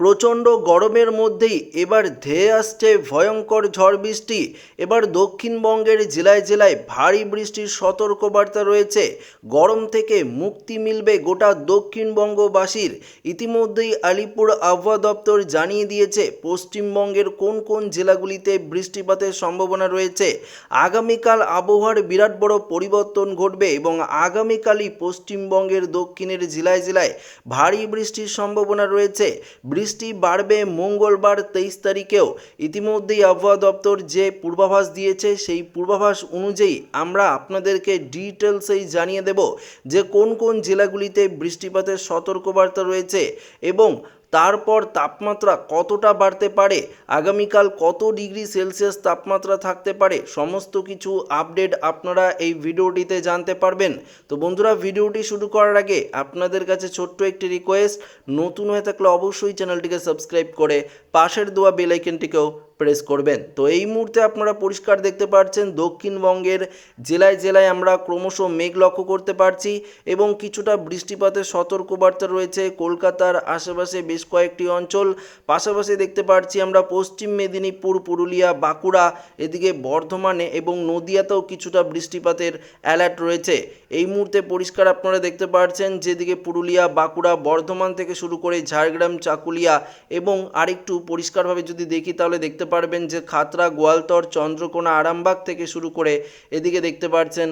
প্রচণ্ড গরমের মধ্যেই এবার ধেয়ে আসছে ভয়ঙ্কর ঝড় বৃষ্টি। এবার দক্ষিণবঙ্গের জেলায় জেলায় ভারী বৃষ্টির সতর্কবার্তা রয়েছে। গরম থেকে মুক্তি মিলবে গোটা দক্ষিণবঙ্গবাসীর। ইতিমধ্যেই আলিপুর আবহাওয়া দপ্তর জানিয়ে দিয়েছে, পশ্চিমবঙ্গের কোন কোন জেলাগুলিতে বৃষ্টিপাতের সম্ভাবনা রয়েছে। আগামীকাল আবহাওয়ার বিরাট বড় পরিবর্তন ঘটবে এবং আগামীকালই পশ্চিমবঙ্গের দক্ষিণের জেলায় জেলায় ভারী বৃষ্টির সম্ভাবনা রয়েছে। বাড়বে মঙ্গলবার তেইশ তারিখেও। ইতিমধ্যেই আবহাওয়া দপ্তর যে পূর্বাভাস দিয়েছে, সেই পূর্বাভাস অনুযায়ী আমরা আপনাদেরকে ডিটেলসেই জানিয়ে দেব যে কোন কোন জেলাগুলিতে বৃষ্টিপাতের সতর্কবার্তা রয়েছে এবং তারপর তাপমাত্রা কতটা বাড়তে পারে? আগামীকাল কত ডিগ্রি সেলসিয়াস তাপমাত্রা থাকতে পারে? সমস্ত কিছু আপডেট আপনারা এই ভিডিওটিতে জানতে পারবেন। তো বন্ধুরা, ভিডিওটি শুরু করার আগে আপনাদের কাছে ছোট্ট একটি রিকোয়েস্ট নতুন হয়ে থাকলে অবশ্যই চ্যানেলটিকে সাবস্ক্রাইব করে পাশের দোয়া বেল আইকনটিকেও প্রেস করবেন। তো এই মুহূর্তে আপনারা পরিষ্কার দেখতে পাচ্ছেন দক্ষিণবঙ্গের জেলায় জেলায় আমরা ক্রমশ মেঘ লক্ষ্য করতে পারছি এবং কিছুটা বৃষ্টিপাতের সতর্কবার্তা রয়েছে কলকাতার আশেপাশে বেশ কয়েকটি অঞ্চল। পাশাপাশি দেখতে পাচ্ছি আমরা পশ্চিম মেদিনীপুর, পুরুলিয়া, বাঁকুড়া, এদিকে বর্ধমানে এবং নদিয়াতেও কিছুটা বৃষ্টিপাতের অ্যালার্ট রয়েছে। এই মুহূর্তে পরিষ্কার আপনারা দেখতে পাচ্ছেন যেদিকে পুরুলিয়া, বাঁকুড়া, বর্ধমান থেকে শুরু করে ঝাড়গ্রাম, চাকুলিয়া এবং আরেকটু পরিষ্কারভাবে যদি দেখি তাহলে দেখতে পারবেন যে খাতরা, গোয়ালতর, চন্দ্রকোনা, আরামবাগ থেকে শুরু করে এদিকে দেখতে পাচ্ছেন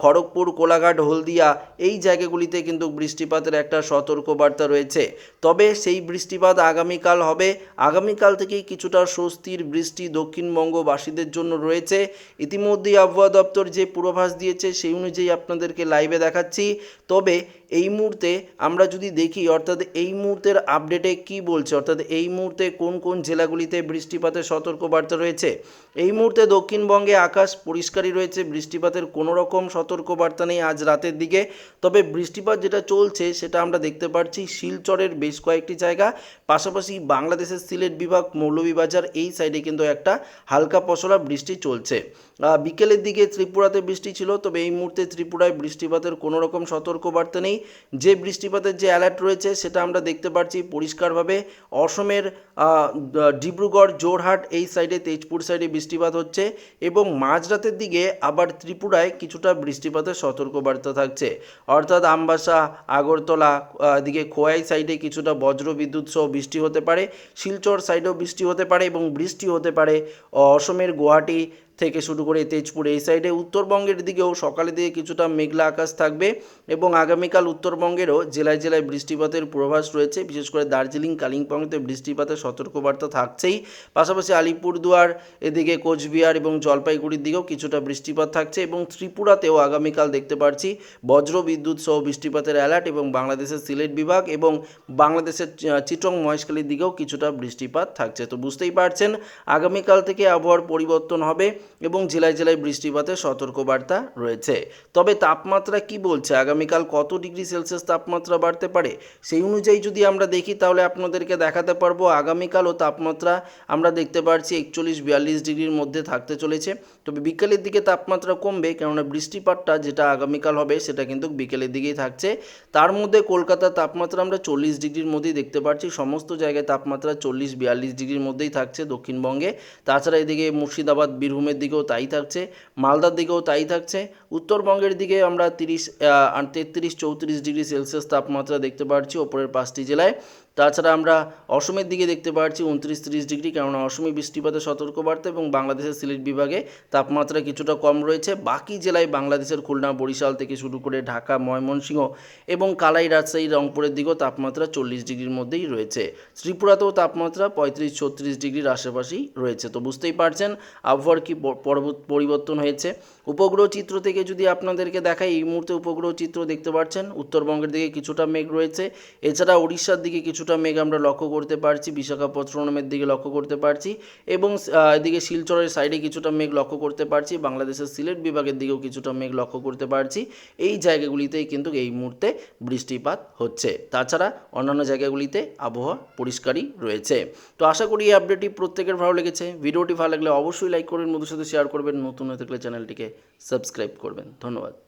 খড়গপুর, কোলাঘাট, হলদিয়া এই জায়গাগুলিতে কিন্তু বৃষ্টিপাতের একটা সতর্কবার্তা রয়েছে। তবে সেই বৃষ্টিপাত আগামীকাল হবে। আগামীকাল থেকেই কিছুটা স্বস্তির বৃষ্টি দক্ষিণবঙ্গবাসীদের জন্য রয়েছে। ইতিমধ্যেই আবহাওয়া দপ্তর যে পূর্বাভাস দিয়েছে সেই অনুযায়ী আপনাদেরকে লাইভে দেখাচ্ছি। তবে এই মুহূর্তে আমরা যদি দেখি, অর্থাৎ এই মুহূর্তের আপডেটে কি বলছে? অর্থাৎ এই মুহূর্তে কোন কোন জেলাগুলিতে বৃষ্টিপাতের সতর্কবার্তা রয়েছে। এই মুহূর্তে দক্ষিণবঙ্গে আকাশ পরিষ্কারই রয়েছে, বৃষ্টিপাতের কোনো রকম সতর্কবার্তা নেই আজ রাতের দিকে। তবে বৃষ্টিপাত যেটা চলছে সেটা আমরা দেখতে পাচ্ছি শিলচরের বেশ কয়েকটি জায়গা। পাশাপাশি বাংলাদেশের সিলেট বিভাগ, মৌলভীবাজার এই সাইডে কিন্তু একটা হালকা পশলা বৃষ্টি চলছে। বিকেলের দিকে ত্রিপুরাতে বৃষ্টি ছিল, তবে এই মুহূর্তে ত্রিপুরায় বৃষ্টিপাতের কোনো রকম সতর্কবার্তা নেই। যে বৃষ্টিপাতের যে অ্যালার্ট রয়েছে সেটা আমরা দেখতে পাচ্ছি পরিষ্কারভাবে। অসমের ডিব্রুগড় জোরহাট এই সাইডে, তেজপুর সাইডে বৃষ্টিপাত হচ্ছে এবং মাঝরাতের দিকে আবার ত্রিপুরায় কিছুটা বৃষ্টিপাতের সতর্কবার্তা থাকছে। অর্থাৎ আমবাসা, আগরতলা দিকে খোয়াই সাইডে কিছুটা বজ্র বিদ্যুৎ সহ বৃষ্টি হতে পারে, শিলচর সাইডেও বৃষ্টি হতে পারে এবং বৃষ্টি হতে পারে। অসমের গুয়াহাটি থেকে শুরু করে তেজপুর, এই সাইডে উত্তরবঙ্গের দিকেও সকালের দিকে কিছুটা মেঘলা আকাশ থাকবে এবং আগামীকাল উত্তরবঙ্গেরও জেলায় জেলায় বৃষ্টিপাতের পূর্বাভাস রয়েছে। বিশেষ করে দার্জিলিং কালিম্পংতে বৃষ্টিপাতের সতর্কবার্তা থাকছেই। পাশাপাশি আলিপুরদুয়ার, এদিকে কোচবিহার এবং জলপাইগুড়ির দিকেও কিছুটা বৃষ্টিপাত থাকছে এবং ত্রিপুরাতেও আগামীকাল দেখতে পাচ্ছি বজ্র বিদ্যুৎ সহ বৃষ্টিপাতের অ্যালার্ট এবং বাংলাদেশের সিলেট বিভাগ এবং বাংলাদেশের চিটং মহেশখালীর দিকেও কিছুটা বৃষ্টিপাত থাকছে। তো বুঝতেই পারছেন, আগামীকাল থেকে আবহাওয়ার পরিবর্তন হবে। এবং জেলায় জেলায় বৃষ্টিপাতের সতর্কবার্তা রয়েছে। তবে তাপমাত্রা কি বলছে? আগামীকাল কত ডিগ্রি সেলসিয়াস তাপমাত্রা বাড়তে পারে? সেই অনুযায়ী যদি আমরা দেখি, তাহলে আপনাদেরকে দেখাতে পারব আগামীকালও তাপমাত্রা আমরা দেখতে পাচ্ছি একচল্লিশ বিয়াল্লিশ ডিগ্রির মধ্যে থাকতে চলেছে। তবে বিকেলের দিকে তাপমাত্রা কমবে, কেননা বৃষ্টিপাতটা যেটা আগামীকাল হবে, সেটা কিন্তু বিকেলের দিকেই থাকছে। তার মধ্যে কলকাতার তাপমাত্রা আমরা চল্লিশ ডিগ্রির মধ্যেই দেখতে পাচ্ছি সমস্ত জায়গায় তাপমাত্রা চল্লিশ বিয়াল্লিশ ডিগ্রির মধ্যেই থাকছে দক্ষিণবঙ্গে। তাছাড়া এদিকে মুর্শিদাবাদ বীরভূমের দিকেও তাই থাকছে, মালদার দিকেও তাই থাকছে। উত্তরবঙ্গের দিকে আমরা তিরিশ তেত্রিশ, চৌত্রিশ ডিগ্রি সেলসিয়াস তাপমাত্রা দেখতে পাচ্ছি ওপরের পাঁচটি জেলায়। তাছাড়া আমরা অসমের দিকে দেখতে পাচ্ছি উনত্রিশ, তিরিশ ডিগ্রি, কেননা অসমে বৃষ্টিপাতের সতর্কবার্তা এবং বাংলাদেশের সিলেট বিভাগে তাপমাত্রা কিছুটা কম রয়েছে। বাকি জেলায় বাংলাদেশের খুলনা, বরিশাল থেকে শুরু করে ঢাকা, ময়মনসিংহ এবং কালাই, রাজশাহী, রংপুরের দিকেও তাপমাত্রা চল্লিশ ডিগ্রির মধ্যেই রয়েছে। ত্রিপুরাতেও তাপমাত্রা পঁয়ত্রিশ, ছত্রিশ ডিগ্রির আশেপাশেই রয়েছে। তো বুঝতেই পারছেন, আবহাওয়ার কি পরিবর্তন হয়েছে। উপগ্রহ চিত্র থেকে যদি আপনাদেরকে দেখাই, এই মুহূর্তে উপগ্রহ চিত্র দেখতে পাচ্ছেন। উত্তরবঙ্গের দিকে কিছুটা মেঘ রয়েছে। এছাড়া উড়িষ্যার দিকে কিছুটা মেঘ আমরা লক্ষ্য করতে পারছি, বিশাখাপত্তনমের দিকে লক্ষ্য করতে পারছি এবং এদিকে শিলচরের সাইডে কিছুটা মেঘ লক্ষ্য করতে পারছি, বাংলাদেশের সিলেট বিভাগের দিকেও কিছুটা মেঘ লক্ষ্য করতে পারছি। এই জায়গাগুলিতেই কিন্তু এই মুহূর্তে বৃষ্টিপাত হচ্ছে। তাছাড়া অন্যান্য জায়গাগুলিতে আবহাওয়া পরিষ্কারই রয়েছে। তো আশা করি এই আপডেটটি প্রত্যেকের ভালো লেগেছে। ভিডিওটি ভালো লাগলে অবশ্যই লাইক করবেন মধুর সাথে শেয়ার করবেন নতুন হয়ে থাকলে চ্যানেলটিকে সাবস্ক্রাইব করবেন। ধন্যবাদ।